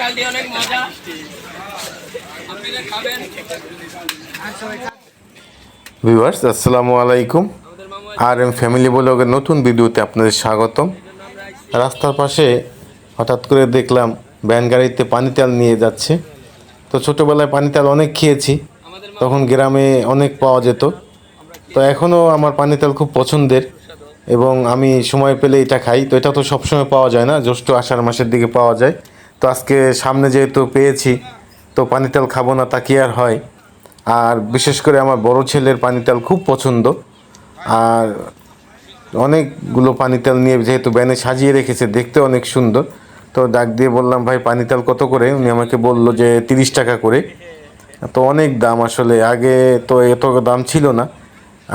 কালটি অনেক মজা। আপনারা খাবেন। ভিউয়ার্স আসসালামু আলাইকুম। আর এম ফ্যামিলি ব্লগের নতুন ভিডিওতে আপনাদের স্বাগতম। রাস্তার পাশে হঠাৎ করে দেখলাম ভ্যান গাড়িতে পানি তেল নিয়ে যাচ্ছে। তো ছোটোবেলায় পানি তেল অনেক খেয়েছি। তখন গ্রামে অনেক পাওয়া যেত। তো এখনও আমার পানি তেল খুব পছন্দের এবং আমি সময় পেলে এটা খাই। তো এটা তো সবসময় পাওয়া যায় না জ্যৈষ্ঠ আষাঢ় মাসের দিকে পাওয়া যায়। তো আজকে সামনে যেহেতু পেয়েছি, তো পানি তেল খাব না তা কি আর হয়? আর বিশেষ করে আমার বড় ছেলের পানি তেল খুব পছন্দ। আর অনেকগুলো পানি তেল নিয়ে যেহেতু ব্যানে সাজিয়ে রেখেছে, দেখতে অনেক সুন্দর। তো ডাক দিয়ে বললাম, ভাই, পানি তেল কত করে? উনি আমাকে বলল যে, তিরিশ টাকা করে। তো অনেক দাম আসলে, আগে তো এত দাম ছিল না।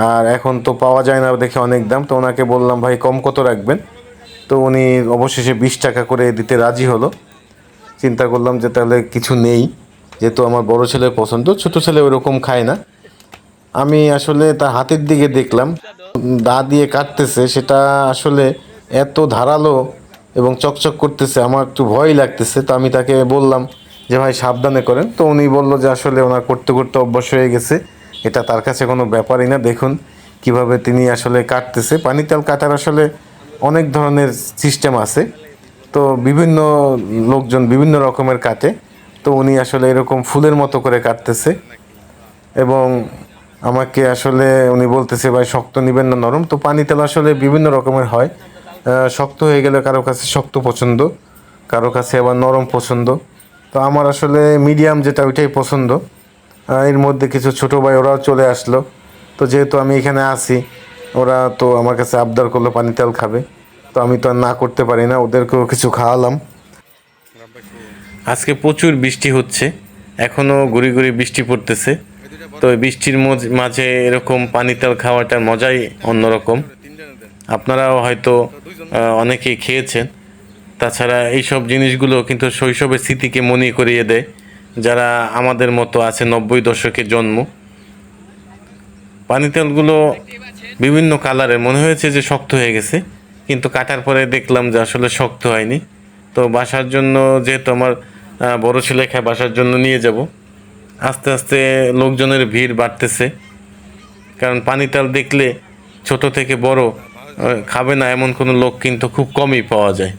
আর এখন তো পাওয়া যায় না দেখে অনেক দাম। তো ওনাকে বললাম, ভাই, কম কত রাখবেন? তো উনি অবশেষে বিশ টাকা করে দিতে রাজি হলো। চিন্তা করলাম যে তাহলে কিছু নেই। যেহেতু আমার বড় ছেলের পছন্দ, ছোট ছেলে ওরকম খায় না। আমি আসলে তার হাতের দিকে দেখলাম। দা দিয়ে কাটতেছে, সেটা আসলে এত ধারালো এবং চকচক করতেছে, আমার একটু ভয় লাগতেছে। তো আমি তাকে বললাম যে, ভাই, সাবধানে করেন। তো উনি বলল যে, আসলে ওনার করতে করতে অভ্যাস হয়ে গেছে। এটা তার কাছে কোনো ব্যাপারই না। দেখুন কীভাবে তিনি আসলে কাটতেছে। পানি তেল কাটার আসলে অনেক ধরনের সিস্টেম আছে। তো বিভিন্ন লোকজন বিভিন্ন রকমের কাটে। তো উনি আসলে এরকম ফুলের মতো করে কাটতেছে। এবং আমাকে আসলে উনি বলতেছে, ভাই, শক্ত নিবেন না, নরম। তো পানি তেল আসলে বিভিন্ন রকমের হয়। শক্ত হয়ে গেলে কারও কাছে শক্ত পছন্দ, কারও কাছে আবার নরম পছন্দ। তো আমার আসলে মিডিয়াম যেটা, ওইটাই পছন্দ। এর মধ্যে কিছু ছোটো ভাই, ওরাও চলে আসলো। তো যেহেতু আমি এখানে আসি ওরা তো আমার কাছে আবদার করল পানি তেল খাবে। তো আমি তো আর না করতে পারি না, ওদেরকেও কিছু খাওয়ালাম। আজকে প্রচুর বৃষ্টি হচ্ছে এখনও গুড়ি গুড়ি বৃষ্টি পড়তেছে। তো বৃষ্টির মাঝে এরকম পানি তেল খাওয়াটার মজাই অন্যরকম। আপনারাও হয়তো অনেকেই খেয়েছেন। তাছাড়া এইসব জিনিসগুলো কিন্তু শৈশবের স্মৃতিকে মনে করিয়ে দেয়। যারা আমাদের মতো আছে নব্বই দশকের জন্ম, পানি তেলগুলো বিভিন্ন কালারের। মনে হয়েছে যে শক্ত হয়ে গেছে। কিন্তু কাটার পরে দেখলাম যে আসলে শক্ত হয়নি। তো বাসার জন্য যেহেতু আমার বড় ছেলে খায়, বাসার জন্য নিয়ে যাব। আস্তে আস্তে লোকজনের ভিড় বাড়তেছে। কারণ পানি তেল দেখলে ছোট থেকে বড় খাবে না এমন কোনো লোক কিন্তু খুব কমই পাওয়া যায়।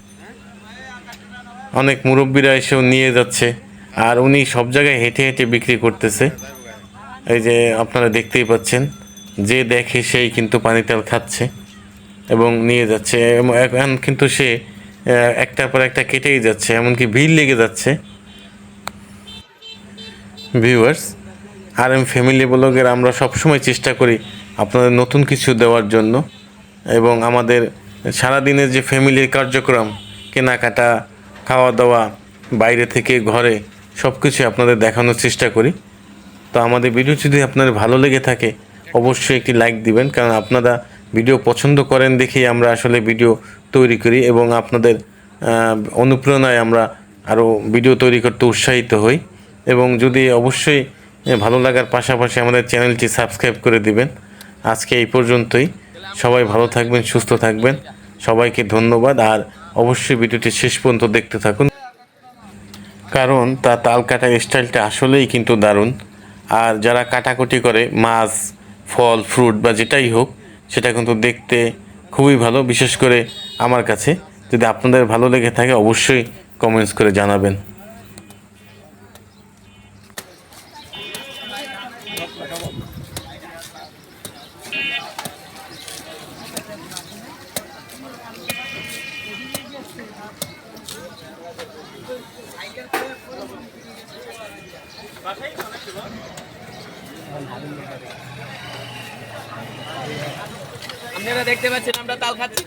অনেক মুরব্বীরা এসেও নিয়ে যাচ্ছে। আর উনি সব জায়গায় হেঁটে হেঁটে বিক্রি করতেছে। এই যে আপনারা দেখতেই পাচ্ছেন, যে দেখে সেই কিন্তু পানি তেল খাচ্ছে। এবং নিয়ে যাচ্ছে এখন কিন্তু সে একটার পর একটা কেটেই যাচ্ছে, এমনকি ভিড় লেগে যাচ্ছে। ভিউয়ার্স আর এম ফ্যামিলি ব্লগের আমরা সবসময় চেষ্টা করি আপনাদের নতুন কিছু দেওয়ার জন্য, এবং আমাদের সারাদিনের যে ফ্যামিলির কার্যক্রম, কেনাকাটা খাওয়া দাওয়া বাইরে থেকে ঘরে সব কিছু আপনাদের দেখানোর চেষ্টা করি। তো আমাদের ভিডিও যদি আপনাদের ভালো লেগে থাকে, অবশ্যই একটি লাইক দিবেন, কারণ আপনারা ভিডিও পছন্দ করেন দেখেই আমরা আসলে ভিডিও তৈরি করি এবং আপনাদের অনুপ্রেরণায় আমরা আরও ভিডিও তৈরি করতে উৎসাহিত হই। এবং যদি অবশ্যই ভালো লাগার পাশাপাশি আমাদের চ্যানেলটি সাবস্ক্রাইব করে দিবেন। আজকে এই পর্যন্তই। সবাই ভালো থাকবেন, সুস্থ থাকবেন। সবাইকে ধন্যবাদ। আর অবশ্যই ভিডিওটি শেষ পর্যন্ত দেখতে থাকুন। কারণ তার তাল কাটার স্টাইলটা আসলেই কিন্তু দারুণ। আর যারা কাটাকুটি করে, মাছ, ফল, ফ্রুট বা যেটাই হোক সেটা কিন্তু দেখতে খুবই ভালো। বিশেষ করে আমার কাছে। যদি আপনাদের ভালো লেগে থাকে, অবশ্যই কমেন্টস করে জানাবেন। আপনারা দেখতে পাচ্ছেন আমরা তাল খাচ্ছি।